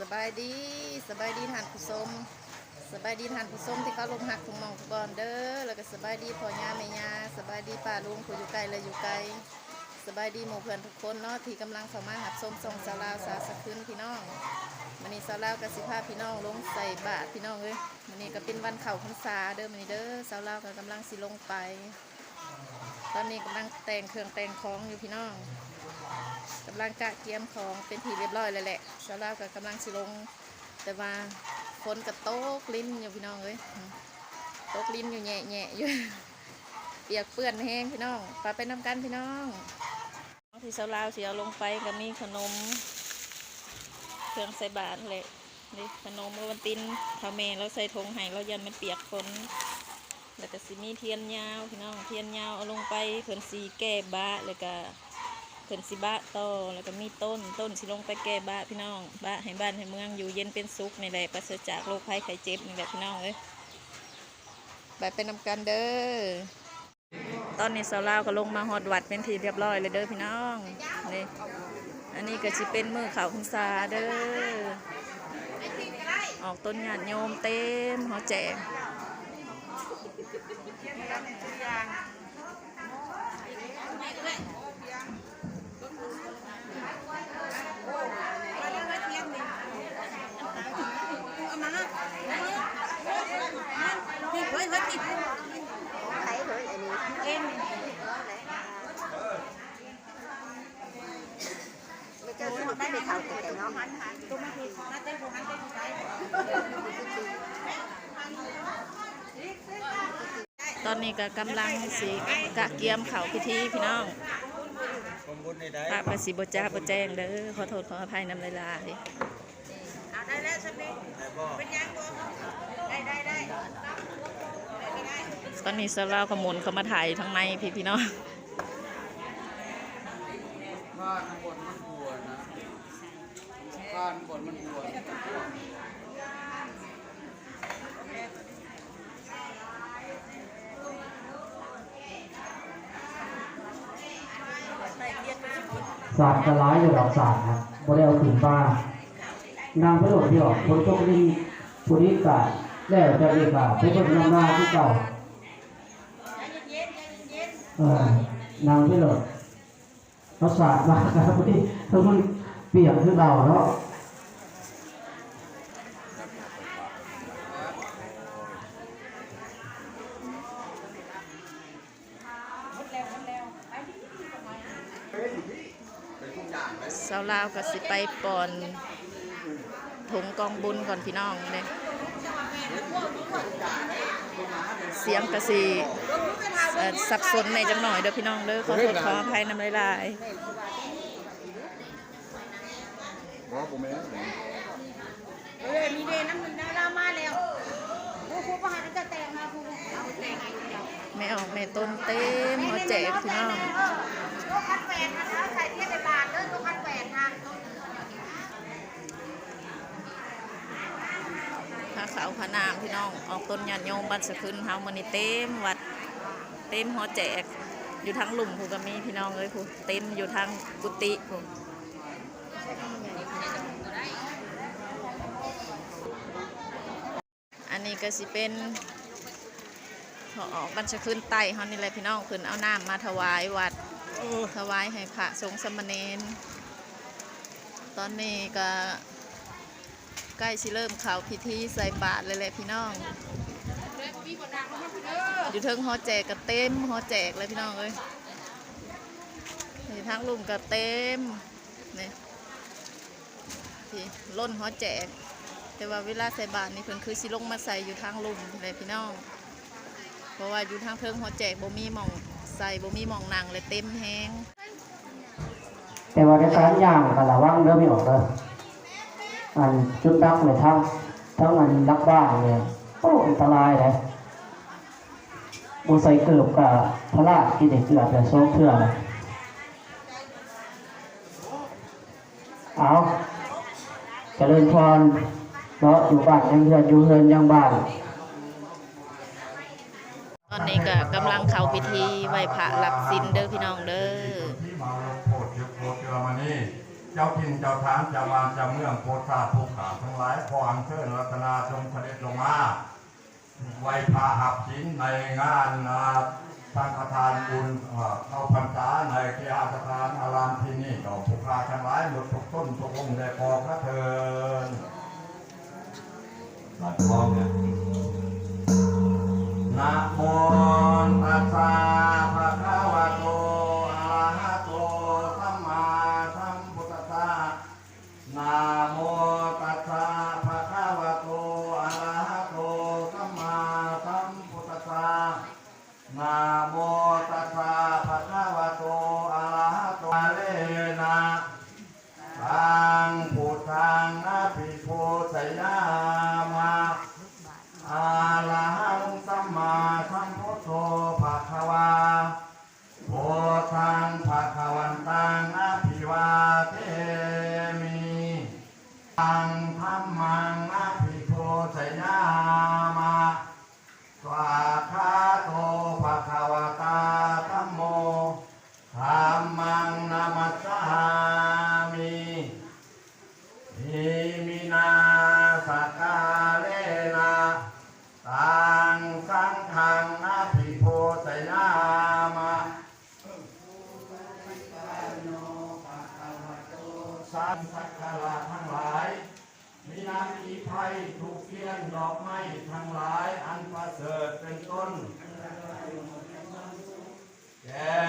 สบายดีสบายดีท่านผู้ชมสบายดีท่านผู้ชมที่เขาลงหักทุงมองทุกบอนเด้อแล้วก็สบายดีพ่อย่าแม่ย่าสบายดีป้าลุงผู้อยู่ไกลและอยู่ไกลสบายดีหมู่เพื่อนทุกคนเนาะที่กำลังเข้ามาหับชมส่งสาวลาวสาวสะคืนพี่น้องมันนี้สาวลาวกับสิพาพี่น้องลงใส่บาตรพี่น้องเอ้ยมันนี้ก็เป็นวันเข่าพรรษาเด้อมันนี้เด้อสาวลาวก็กำลังสิลงไป ตอนนี้กำลังแต่งเครื่องแต่งของอยู่พี่น้อง กำลังกะเกียมของเป็นทีเรียบร้อยเลยแหละสาวลาวก็กำลังสิลง แต่ว่าฝนกับโต๊กลิ้นอยู่พี่น้องเอ้ยโต๊กลิ้นอยู่แง่แง่อยู่เปียกเปื้อนแห้งพี่น้องไปไปน้ำกันพี่น้องที่สาวลาวสิเอาลงไปก็มีขนม เครื่องใส่บาตรเลยนี่ขนมโรวันตินทาเมแล้วใส่ธงให้เรายันมันเปียกฝนแล้วก็สิมีเทียนยาวพี่น้องเทียนยาวเอาลงไปเพิ่นสีแก้บะแล้วก็ เพิ่นสิบะต่อแล้วก็มีต้นต้นสิลงไปแก้บะพี่น้องบะให้บ้านให้เมืองอยู่เย็นเป็นสุขในแหละปราศจากโรคภัยไข้เจ็บนี่แหละพี่น้องเอ้ยไปเป็นนำกันเด้อตอนนี้สาวลาวก็ลงมาฮอดวัดเป็นทีเรียบร้อยเลยเด้อพี่น้องนี่อันนี้ก็สิเป็นมือเขาวคุณซาเด้อออกต้นงานโยมเต็มหอแจก ใช้เลยอันนี้เอ็นไม่เจอสนุกได้ไปเท่าแต่เนาะ ต อนนี้ก็กำลังสิกะเกียมเขาพิธีพี่น้องผมบุญในใดพระประสิบจ้าบแจ้งเด้อขอโทษขออภัยนำลายลายเอาได้แล้วสักนิดแต่บ่เป็นยังบ่ได้ได้ได้ตอนนี้สลาวขมุนเขามาถ่ายทั้งในพี่พี่น้องข้านบนมันบวนะข้านบนมันบว ศาสตร์จะร้ายอยู่ดอกศาสตร์นะบ่ได้เอาถึงป้านางพระโดดที่ออกคนตกลิงผู้นี้กาแล้วจะเรียกว่าไปคนนำหน้าที่เก่าเออนางพระโดดเขาศาสตร์มาครับพี่ทุกคนเปลี่ยนคือเราเนาะ สาวลาวก็สิไปปอนถุงกองบุญก่อนพี่น้องเลยเสียงกระสีเอ่อสับสนในจังหน่อยเด้อพี่น้องเด้อขอโทษขออภัยนำลายลายบ่บ่แม่นเออมีเดน้ำหนึ่งดารามาแล้วครูครูประหารจะแต่ง ไม่ออกไม่ต้นเต็มหัวแจกพี่น้องลูกคันแปดนะคะใส่เทียบในบาทเด้อลูกคันแปดค่ะพระขาวพระนามพี่น้อง ออกต้นญาติโยมบัดสะคืนเฮามันนี่เต็มวัดเต็มหัวแจก อยู่ทั้งหลุมผู้ก็มีพี่น้องเอ้ยผู้เต็มอยู่ทั้งกุฏิผู้อันนี้ก็สิเป็น เขาออกบัญชคืนไต่เฮานี่แหละพี่น้องเพิ่นเอาน้ำมาถวายวัดถวายให้พระสงฆ์สามเณรตอนนี้ก็ใกล้สิเริ่มข่าวพิธีใส่บาตรเลยแหละพี่น้องอยู่เทิงหอแจกก็เต็มหอแจกเลยพี่น้องเอ้ยทั้งลุมก็เต็มนี่ที่ล้นหอแจก แต่ว่าเวลาใส่บาตรนี่เพิ่นคือสิลงมาใส่อยู่ทางลุมเลยพี่น้อง เพราะว่าอยู่ทางเทิงหอแจกบ่มีหมองใส่บ่มีหมองนั่งเลยเต็มแฮงแต่ว่าในการย่างก็ระวังเด้อไม่ออกเด้ออันจุดดักเลยทั้งทั้งอันรักบ้านเนี่ยโอ้อันตรายเลยบูใส่เกือบกับพระราชที่เด็กเกือบแต่โซ่เถื่อเลยเอาเจริญพรเนาะอยู่บ้านยังเฮือนอยู่เฮือนยังบ้าน อนนี้ก็กำลังเข้าพิธีไหวพระหลักสินเด้อพี่น้องเด้อที่มาโปรดเจ้าพินเจ้าทานเจ้าวานเจ้าเมืองโพราภูขาทั้งหลายพออังเชิญรัตนาจงเสด็จลงมาไหวพระหับสินในงานนาสังะทานบุญเข้าพรรษาในเกียระสถานอารามที่นี่ต่อภูขาทั้งหลายหมดทุกต้นทุกองค์ได้พอพระเทินรัดพร้อมเนี่ย นาโมตัสสะภะคะวะโตอะระหะโตเลนะทางพุทธังนาภิโพสยามาอะระหังสัมมาสัมพุทโธภะคะวาโพธังภะคะวันตังอะภิวาเทมิอัง ดอกไม้ทั้งหลายอันประเสริฐเป็นต้นแก่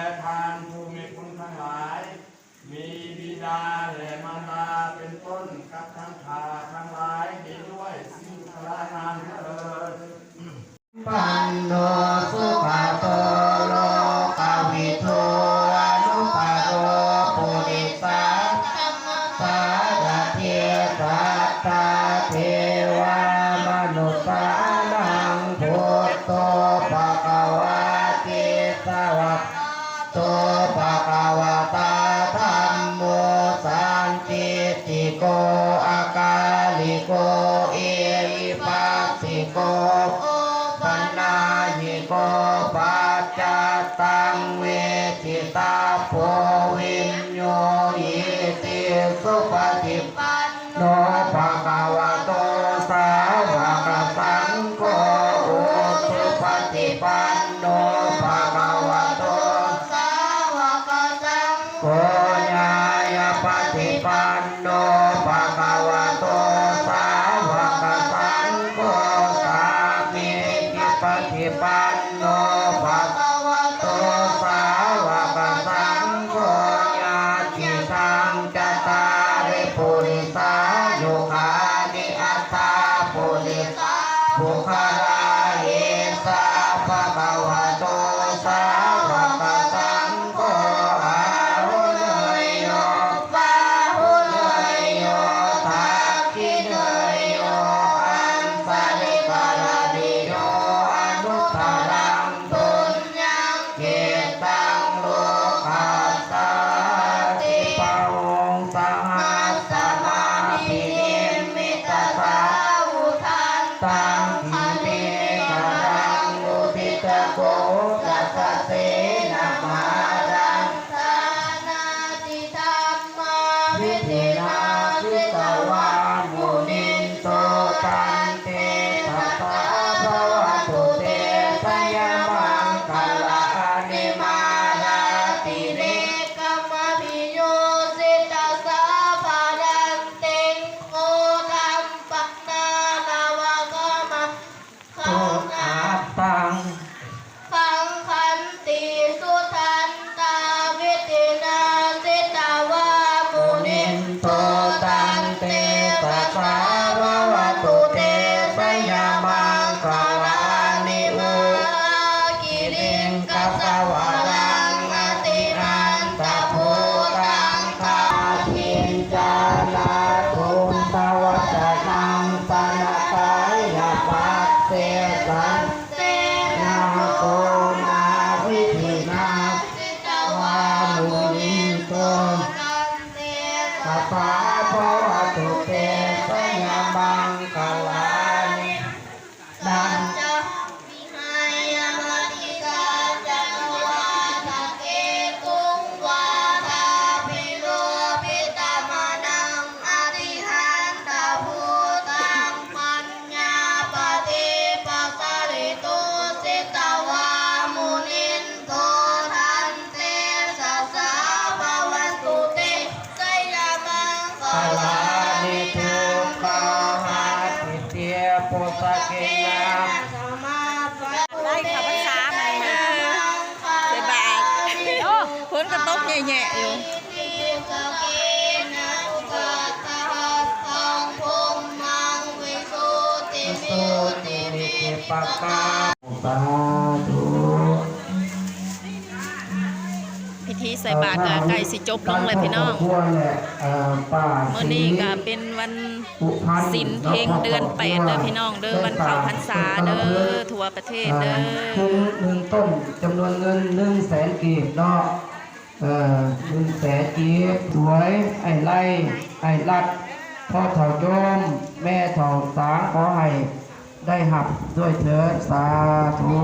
Bye. ao ator. วติมิปะกาสาธุพิธีใส่บาตรก็ใกล้สิจบลงเลยพี่น้องครบครัวแหละเอ่อป้าเมื่อนี้ก็เป็นวันอุพันธ์สินเพ็งเดือนแปดเด้อพี่น้องเด้อวันเข้าพรรษาเด้อทั่วประเทศเด้อคือหนึ่งต้นจำนวนเงินหนึ่งแสนกีบเนาะ เอ่อหนึ่งแสนกีบสวยไอ้ไล่ไอ้รัดพ่อเถ่าโยม แม่เถ่าสางขอให้ได้หับด้วยเถิดสาธุ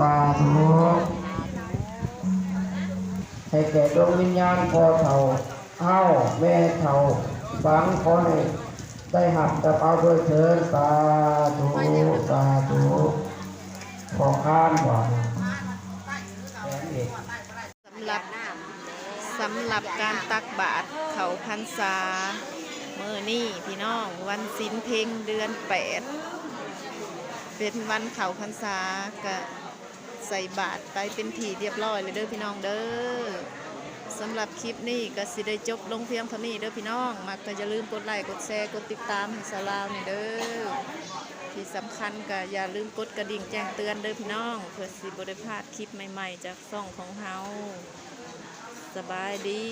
สาธุให้แก่ดวงวิญญาณพ่อเถ่าเอ้าแม่เถ่าสางขอให้ได้หับกับเอาด้วยเถิดสาธุสาธุขอข้านก่อนแอนเอก สำหรับ สำหรับการตักบาตรเขาพรรษาเมื่อนี้พี่น้องวันสินเพ็งเดือนแปดเป็นวันเขาพรรษาก็ใส่บาตรไปเป็นทีเรียบร้อยเลยเด้อพี่น้องเด้อสำหรับคลิปนี้ก็สิได้จบลงเพียงเท่านี้เด้อพี่น้องมักก็อย่าลืมกดไลค์กดแชร์กดติดตามให้สาวลาวนี่เด้อที่สำคัญก็อย่าลืมกดกระดิ่งแจ้งเตือนเด้อพี่น้องเพื่อสิบได้พลาดคลิปใหม่ๆ จากช่องของเฮา สบายดี